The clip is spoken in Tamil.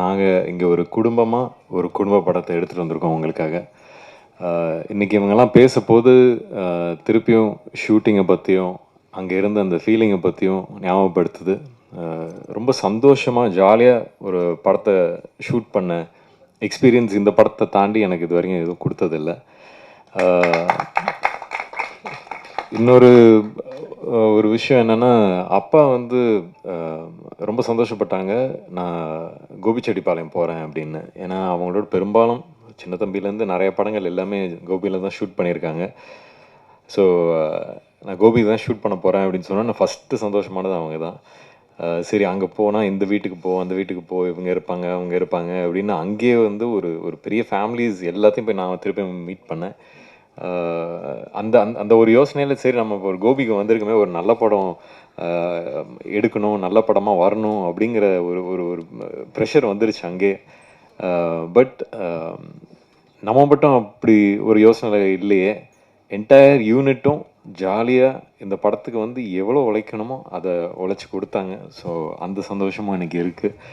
நாங்கள் இங்கே ஒரு குடும்பமாக ஒரு குடும்ப படத்தை எடுத்துகிட்டு வந்திருக்கோம் உங்களுக்காக. இன்றைக்கி இவங்கெல்லாம் பேசும்போது திருப்பியும் ஷூட்டிங்கை பற்றியும் அங்கே இருந்த அந்த ஃபீலிங்கை பற்றியும் ஞாபகப்படுத்துது. ரொம்ப சந்தோஷமாக ஜாலியாக ஒரு படத்தை ஷூட் பண்ண எக்ஸ்பீரியன்ஸ் இந்த படத்தை தாண்டி எனக்கு இது வரைக்கும் எதுவும் கொடுத்ததில்ல. இன்னொரு ஒரு விஷயம் என்னென்னா அப்பா வந்து ரொம்ப சந்தோஷப்பட்டாங்க. நான் கோபிச்செட்டிப்பாளையம் போகிறேன் அப்படின்னு. ஏன்னா அவங்களோட பெரும்பாலும் சின்ன தம்பிலேருந்து நிறைய படங்கள் எல்லாமே கோபியில் தான் ஷூட் பண்ணியிருக்காங்க. ஸோ நான் கோபி தான் ஷூட் பண்ண போகிறேன் அப்படின்னு சொன்னால் நான் ஃபஸ்ட்டு சந்தோஷமானது அவங்க தான். சரி அங்கே போனால் இந்த வீட்டுக்கு போ அந்த வீட்டுக்கு போ இவங்க இருப்பாங்க அவங்க இருப்பாங்க அப்படின்னு அங்கேயே வந்து ஒரு ஒரு பெரிய ஃபேமிலிஸ் எல்லாத்தையும் போய் நான் திருப்பி மீட் பண்ணேன். அந்த அந்த அந்த ஒரு யோசனையில் சரி நம்ம ஒரு கோபிக்கு வந்திருக்குமே ஒரு நல்ல படம் எடுக்கணும் நல்ல படமாக வரணும் அப்படிங்கிற ஒரு ஒரு ஒரு ப்ரெஷர் வந்துருச்சு அங்கே. பட் நம்ம மட்டும் அப்படி ஒரு யோசனை இல்லையே. என்டையர் யூனிட்டும் ஜாலியாக இந்த படத்துக்கு வந்து எவ்வளோ உழைக்கணுமோ அதை உழைச்சி கொடுத்தாங்க. ஸோ அந்த சந்தோஷமும் எனக்கு இருக்குது